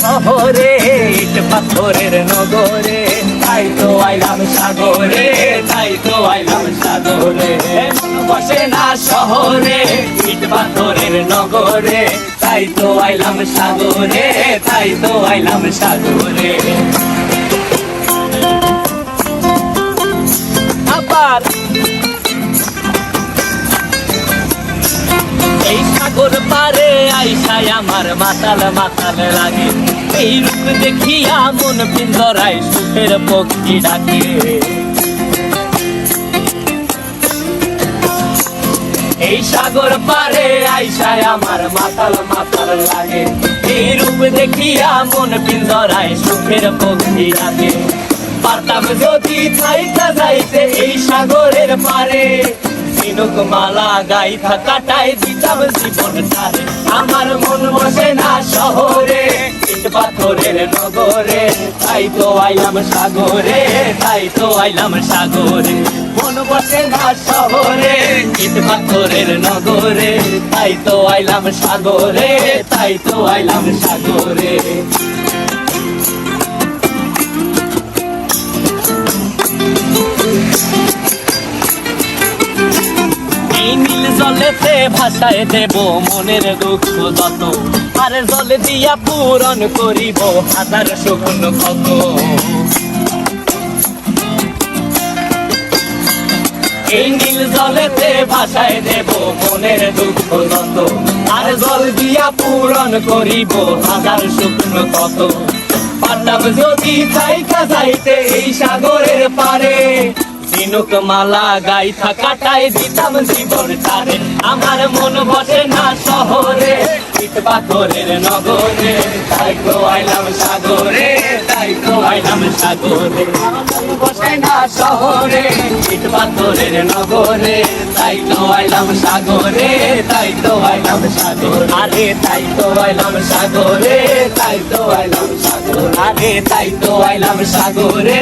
শহরে, ইট পাথরের নগরে। তাই তো আইলাম সাগরে, তাই তো আইলাম সাগরে। মন বসে না শহরে, ইট পাথরের নগরে। তাই তো আইলাম সাগরে, তাই তো আইলাম সাগরে। এই সাগর পারে আইসাই আমার মাতাল মাতাল লাগে এই রূপ দেখিয়া মন পিঞ্জরায় সুখের পক্ষী ডাকে। এই সাগর পারে আইসাই আমার মাতাল মাতাল লাগে এই রূপ দেখিয়া মন পিঞ্জরায় সুখের পক্ষী ডাকে। পারতাম যদি থাইতা যাইতে এই সাগরের পারে। ঝিনুক মালা গাইথা কাটাই দিতাম জীবন তারে। আমার মন বসে না শহরে, ইট পাথরের নগরে, তাই তো আইলাম সাগরে, তাই তো আইলাম সাগরে। মন বসে না শহরে, ইট পাথরের নগরে, তাই তো আইলাম সাগরে, তাই তো আইলাম সাগরে। এই নীল জলেতে ভাষায় দেব মনের দুঃখ যত। আর জলে দিয়া পূরণ করিব হাজার শুকনো কত। এই নীল জলেতে ভাষায় দেব মনের দুঃখ যত। আর জল দিয়া পূরণ করিব হাজার শুকনো কত। পারতাম যদি চাইকা যাইতে এই সাগরের পারে ঝিনুক মালা গাইথা কাটাই দিতাম জীবন তারে। আমার মন বসে না শহরে, ইট পাথরের নগরে। তাই তো আইলাম সাগরে, তাই তো আইলাম সাগরে। বসে না শহরে, ইট পাথরের নগরে। তাই তো আইলাম সাগরে, তাই তো আইলাম সাগর। আরে তাই তো আইলাম সাগরে, তাই তো আইলাম সাগর। আরে তাই তো আইলাম সাগরে।